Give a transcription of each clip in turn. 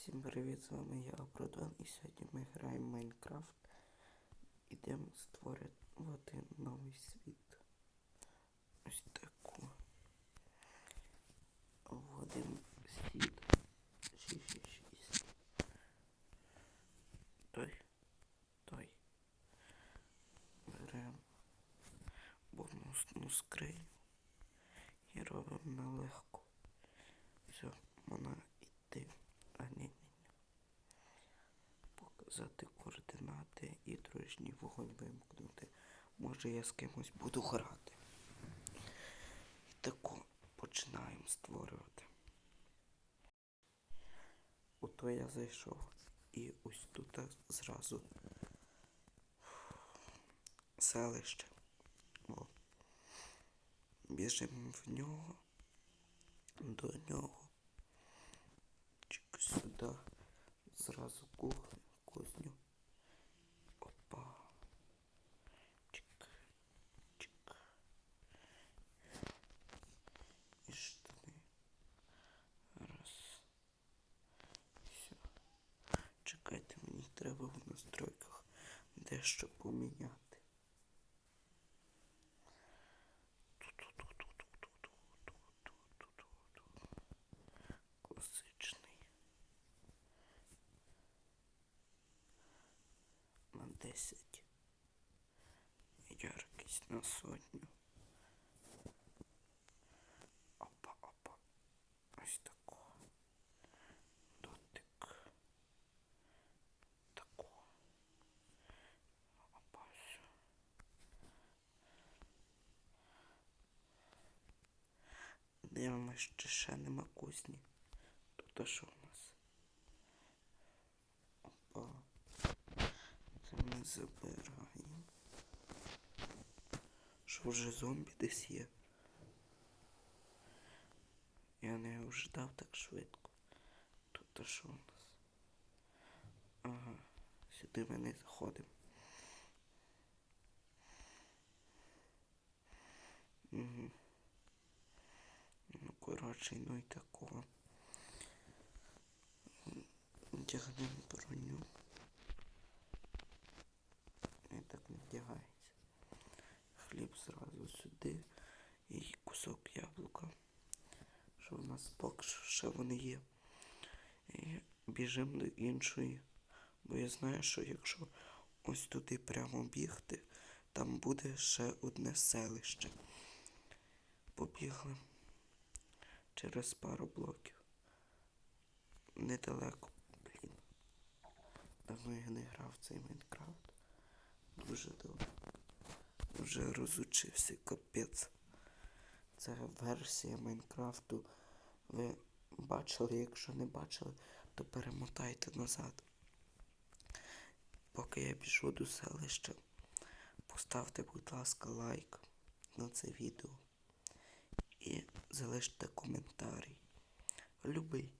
Всім привіт, з вами я Апродон і сьогодні ми граємо в Майнкрафт. Ідемо створювати новий світ. Ось таку. Вводимо світ 666. Той. Той. Беремо бонусну скриню і робимо на. Все, вона йти. А ні, ні, ні. Показати координати і дружній вогонь вимкнути. Може я з кимось буду грати. І тако починаємо створювати. Ото я зайшов. І ось тут зразу селище. О. Біжимо в нього. До нього. Чик сюди. Зразу кухню, кузню. Опа. Чик. Чик. І штани. Раз. Все. Чекайте, мені треба в настройках дещо поміняти. Класичний. На 10. Яркість на сотню. Опа, опа. Ось тако. Дотик. Тако. Опа, все. Чи ще нема кузні. Тобто що в нас? Опа. Це ми забираємо. Що вже зомбі десь є? Я не ожидав так швидко. Тут що у нас? Ага, сюди ми не заходимо. Угу. Ну, коротше, ну і такого. Вдягнемо броню. І так не вдягається. Хліб зразу сюди і кусок яблука. Що в нас поки ще вони є. І біжимо до іншої. Бо я знаю, що якщо ось туди прямо бігти, там буде ще одне селище. Побігли через пару блоків. Недалеко, блін. Давно я не грав цей Майнкрафт. Дуже добре. Вже розучився, капець. Це версія Майнкрафту. Ви бачили, якщо не бачили, то перемотайте назад. Поки я біжу до селища, поставте, будь ласка, лайк на це відео і залиште коментарій. Любий.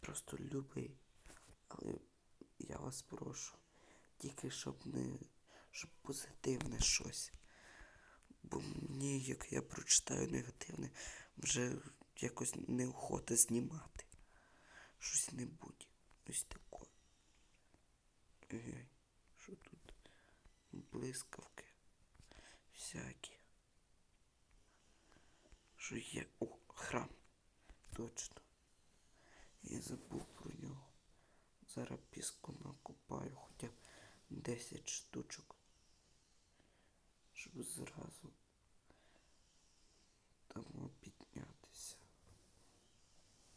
Просто любий. Але я вас прошу. Тільки щоб не. щоб позитивне щось. Бо мені, як я прочитаю негативне, вже якось неохота знімати. Щось не будь. Ось таке. Що тут? Блискавки. Всякі. Що є. О, храм. Точно. Я забув про нього. Зараз піску накупаю хоча б 10 штучок. Щоб зразу там піднятися.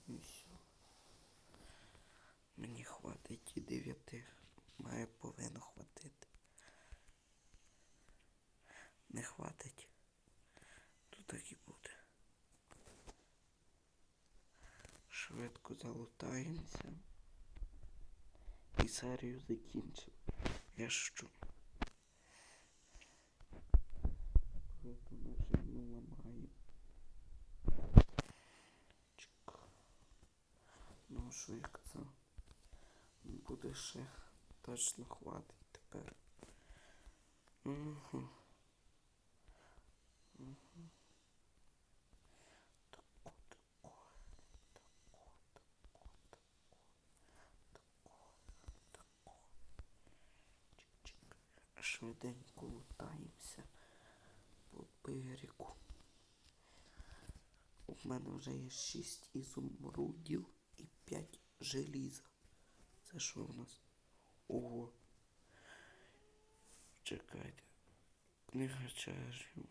І все. Мені хватить і дев'яти. Має повинно хватити. Не хватить. То так і буде. Швидко залутаємося. І серію закінчив. Я що? Вже не ламаю. Чик. Ну, що я казав? Буде ще точно хватить тепер. Угу. Тако, тако, тако, тако, тако. Швиденько лутаємося по берегу. У мене вже є 6 ізумрудів і 5 желіза. Це що у нас? Ого. Чекайте. Книга чарів.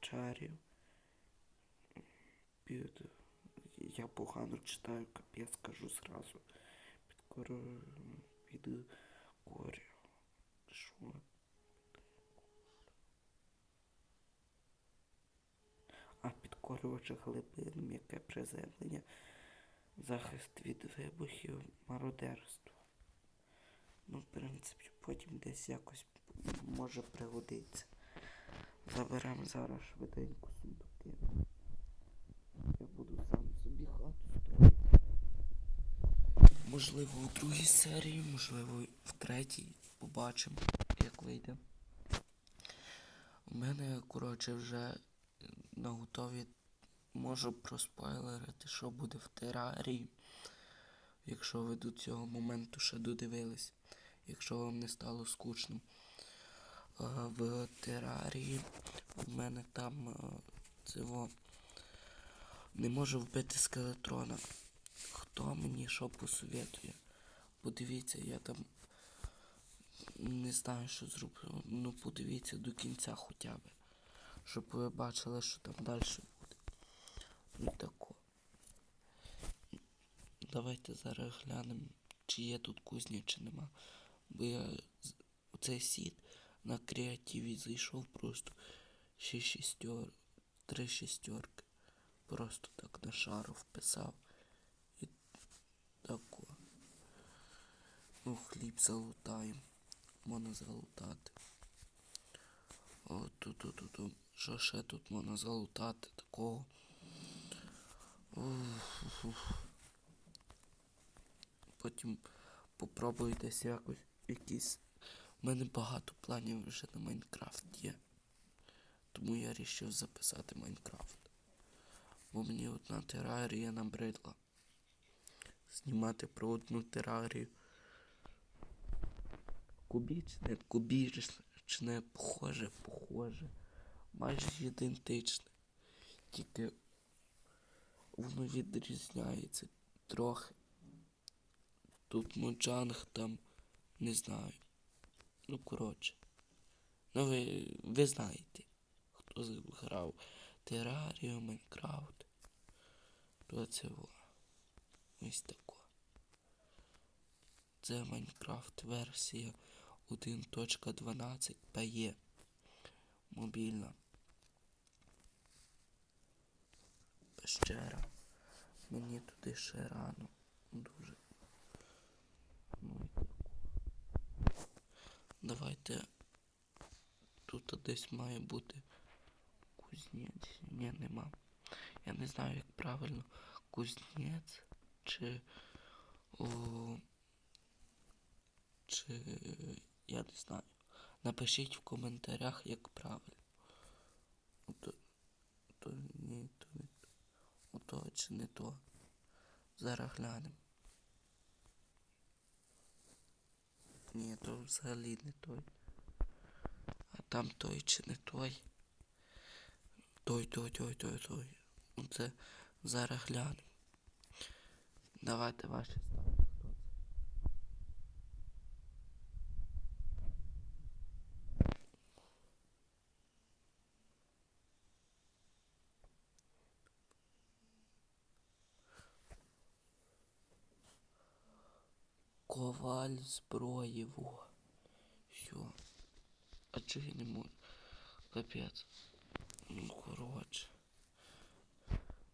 Чарів. Під... Я погано читаю, капець скажу зразу. Під коро... Під корю. Що? А підкорювач глибин, м'яке приземлення, захист від вибухів, мародерство. Ну, в принципі, потім десь якось може пригодиться. Заберемо зараз швиденько сундуки. Я буду сам собі хату строїти. Можливо, у другій серії, можливо, в третій. Побачимо, як вийде. У мене, коротше, вже на готові можу проспойлерити, що буде в терарії. Якщо ви до цього моменту ще додивились, якщо вам не стало скучно. В терарії в мене там цього не можу вбити скелетрона. Хто мені що посоветує? Подивіться, я там не знаю, що зроблю. Ну подивіться до кінця хоча б. Щоб ви бачили, що там далі Ну. Давайте зараз глянемо, чи є тут кузня, чи нема. Бо я у цей сіт на креативі зайшов просто ще шістьор, три шістерки. Просто так на шару вписав. І тако. Ну, хліб залутаємо. Можна залутати. О, тут, тут, тут. Що ще тут можна залутати такого? Потім попробую десь якось якісь. У мене багато планів вже на Майнкрафт є. Тому я вирішив записати Майнкрафт. Бо мені одна терарія набридла. Знімати про одну терарію. Кубічне, кубічне, похоже, похоже. Майже ідентичне. Тільки воно відрізняється трохи. Тут моджанг там не знаю. Ну, коротше. Ну ви, ви знаєте, хто грав Терарію, Майнкрафт. То це во. Ось тако. Це Майнкрафт версія 1.12 PE. Мобільна. Пещера. Мені туди ще рано. Дуже. Ну. Давайте. Тут десь має бути кузнець. Ні, нема. Я не знаю, як правильно. Кузнець чи. О, чи. Я не знаю. Напишіть в коментарях, як правильно. То, то ні, то не то. Ото чи не то. Зараз глянемо. Ні, то взагалі не той. А там той чи не той. Той, той, той, той, той. Оце зараз глянемо. Давайте ваші Коваль зброї, во. Все. А чого я не можу? Капець. Ну, коротше.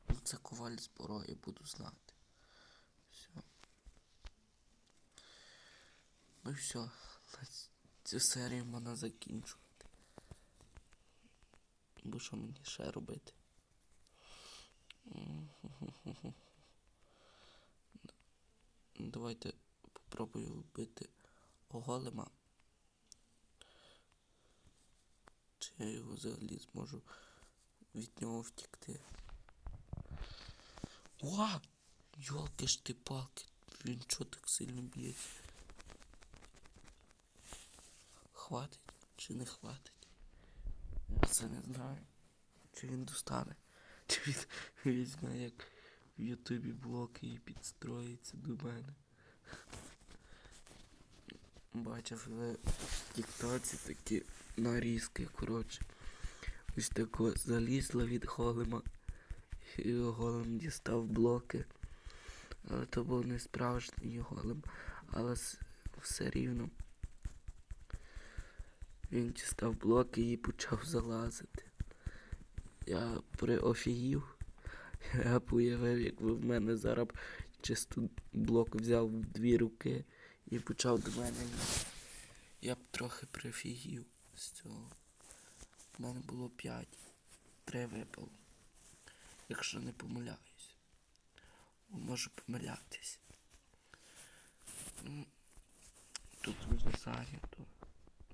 Ну, це коваль зброї, буду знати. Все. Ну все. На цю серію можна закінчувати. Бо що мені ще робити? Давайте попробую вбити голема. Чи я його взагалі зможу від нього втікти? Уа! Йолки ж ти палки, він чого так сильно б'є? Хватить. чи не хватить. Я це не знаю. Чи він достане. Чи він візьме, як в Ютубі блоки і підстроїться до мене. Бачив в Тіктоці такі нарізки, коротше. Ось тако залізла від голема. І голем дістав блоки. Але то був не справжній голем. Але все рівно. Він дістав блоки і почав залазити. Я приофігів. Я уявив, якби в мене зараз чисто блок взяв в дві руки і почав до мене. Я б трохи прифігів з цього. У мене було п'ять. Три випало. Якщо не помиляюсь. Можу помилятись. Тут вже зайнято.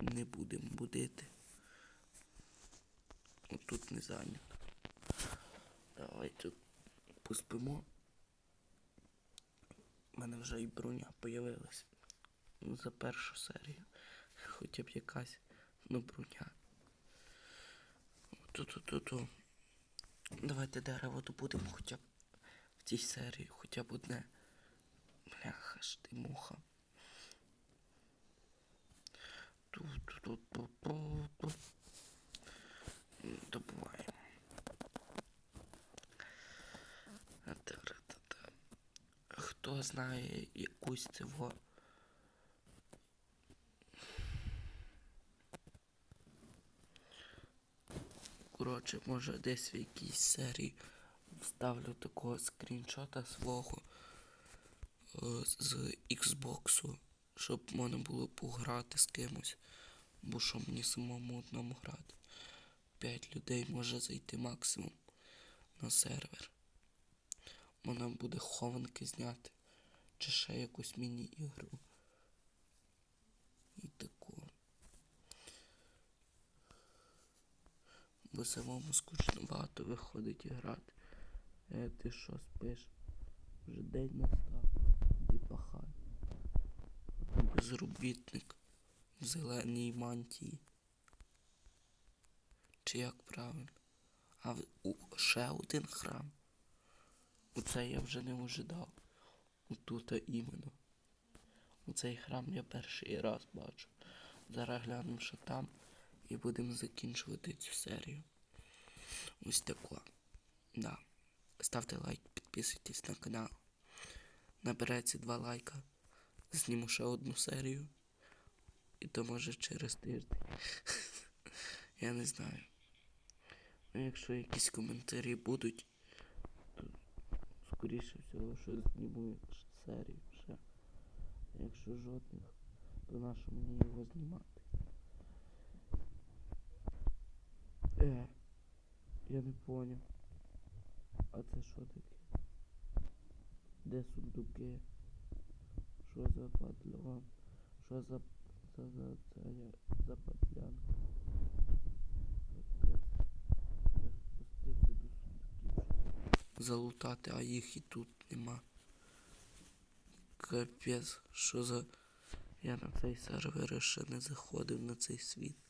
Не будемо будити. Тут не зайнято. Давай тут поспимо. У мене вже і броня появилась. За першу серію. Хоча б якась броня. Ту-ту-ту-ту. Давайте дерево добудемо хоча б в цій серії, хоча б одне. Бляха ж ти муха. Ту-ту-ту-ту-ту-ту. Добуваємо. Хто знає якусь цього. Коротше, може десь в якійсь серії вставлю такого скріншота свого е, з Xbox, щоб можна було пограти з кимось. Бо що мені самому одному грати. П'ять людей може зайти максимум на сервер. Можна буде хованки зняти. Чи ще якусь міні-ігру. І таку. Бо самому скучновато виходить і грати. Е, ти що спиш? Вже день настав. Іди пахай. Безробітник в зеленій мантії. Чи як правильно? А в, у, ще один храм. Оце я вже не ожидав. Отут іменно. Оцей храм я перший раз бачу. Зараз глянемо, що там, і будемо закінчувати цю серію. Ось тако. Да. Ставте лайк, підписуйтесь на канал. Набереться два лайка. Зніму ще одну серію. І то може через тиждень. Я не знаю. Ну, якщо якісь коментарі будуть, то скоріше всього, що зніму серію ще. Якщо жодних, то нащо мені його знімати? Е, я не поняв. А це що таке? Де сундуки? Що за падлон? Що за за за я за падлянка? Залутати, а їх і тут нема. Капець, що за. Я на цей сервер ще не заходив на цей світ.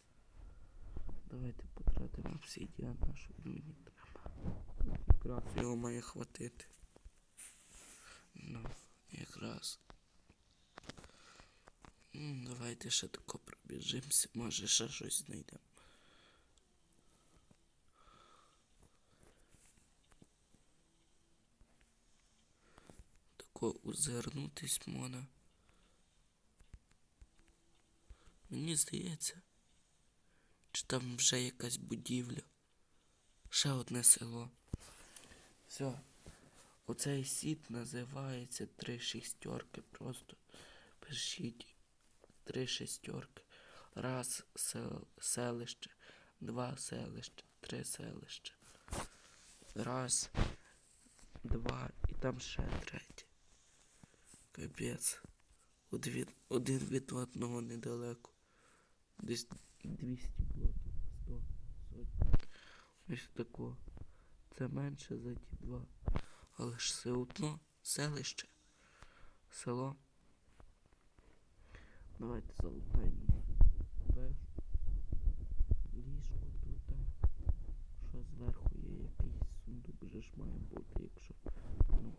Давайте потратимо обсидіан, на що він мені треба. Якраз його має хватити. Ну, якраз. Давайте ще тако пробіжимося, може ще щось знайдемо. Тако озирнутись можна. Мені здається, чи там вже якась будівля. Ще одне село. Все. Оцей сіт називається три шістерки. Просто пишіть три шістерки. Раз сел, селище, два селища, три селища. Раз, два і там ще третє. Капець. Один від одного недалеко. Десь 200 було 100 сотні. Ось тако. Це менше за ті два. Але ж все одно селище. Село. Давайте залупаємо. Ліжко тут. Що зверху є якийсь сундук вже ж має бути, якщо... ну.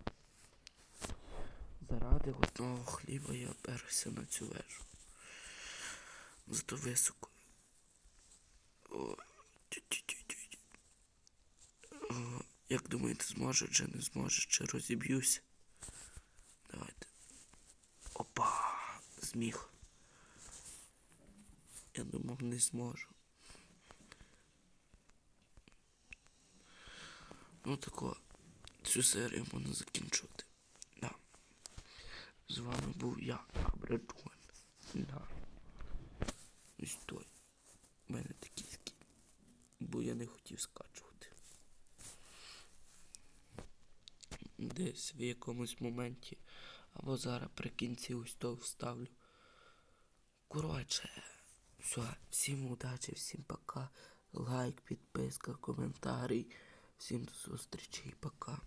Заради одного хліба я оперся на цю вежу. Зато високо. Як думаєте, зможе чи не зможе, чи розіб'юся? Давайте. Опа! Зміг. Я думав, не зможу. Ну тако, цю серію можна закінчувати. Да. З вами був я, Абраджон. Да. Ось той. У мене такий. Бо я не хотів скачувати. Десь в якомусь моменті. Або зараз при кінці ось то вставлю. Коротше, все, всім удачі, всім пока. Лайк, підписка, коментарі. Всім до зустрічі і пока.